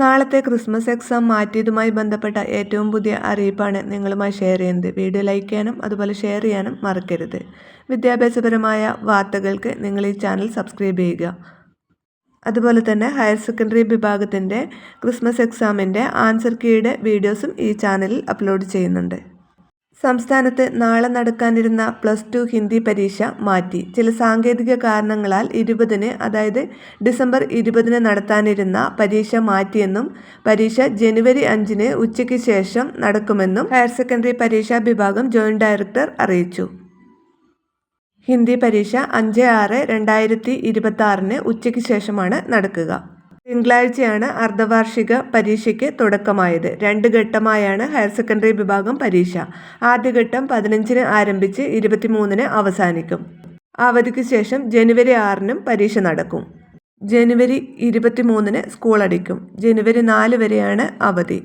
നാളത്തെ Christmas exam മാറ്റിയതുമായി ബന്ധപ്പെട്ട ഏറ്റവും പുതിയ അറിയിപ്പാണ് നിങ്ങളുമായി ഷെയർ ചെയ്യുന്നത്. വീഡിയോ ലൈക്ക് ചെയ്യാനും അതുപോലെ ഷെയർ ചെയ്യാനും മറക്കരുത്. വിദ്യാഭ്യാസപരമായ വാർത്തകൾക്ക് നിങ്ങൾ ഈ ചാനൽ സബ്സ്ക്രൈബ് ചെയ്യുക. അതുപോലെ തന്നെ ഹയർ സെക്കൻഡറി വിഭാഗത്തിന്റെ ക്രിസ്മസ് എക്സാമിന്റെ ആൻസർ കീയുടെ വീഡിയോസും ഈ ചാനലിൽ അപ്ലോഡ് ചെയ്യുന്നുണ്ട്. സംസ്ഥാനത്ത് നാളെ നടക്കാനിരുന്ന പ്ലസ് ടു ഹിന്ദി പരീക്ഷ മാറ്റി. ചില സാങ്കേതിക കാരണങ്ങളാൽ ഇരുപതിന് അതായത് ഡിസംബർ ഇരുപതിന് നടത്താനിരുന്ന പരീക്ഷ മാറ്റിയെന്നും പരീക്ഷ ജനുവരി അഞ്ചിന് ഉച്ചയ്ക്ക് ശേഷം നടക്കുമെന്നും ഹയർ സെക്കൻഡറി പരീക്ഷാ വിഭാഗം ജോയിന്റ് ഡയറക്ടർ അറിയിച്ചു. ഹിന്ദി പരീക്ഷ അഞ്ച് ആറ് രണ്ടായിരത്തി ഇരുപത്തി ആറിന് ഉച്ചയ്ക്ക് ശേഷമാണ് നടക്കുക. തിങ്കളാഴ്ചയാണ് അർദ്ധവാർഷിക പരീക്ഷയ്ക്ക് തുടക്കമായത്. രണ്ട് ഘട്ടമായാണ് ഹയർ സെക്കൻഡറി വിഭാഗം പരീക്ഷ. ആദ്യഘട്ടം പതിനഞ്ചിന് ആരംഭിച്ച് ഇരുപത്തിമൂന്നിന് അവസാനിക്കും. അവധിക്ക് ശേഷം ജനുവരി ആറിനും പരീക്ഷ നടക്കും. ജനുവരി ഇരുപത്തിമൂന്നിന് സ്കൂൾ അടിക്കും ജനുവരി നാല് വരെയാണ് അവധി.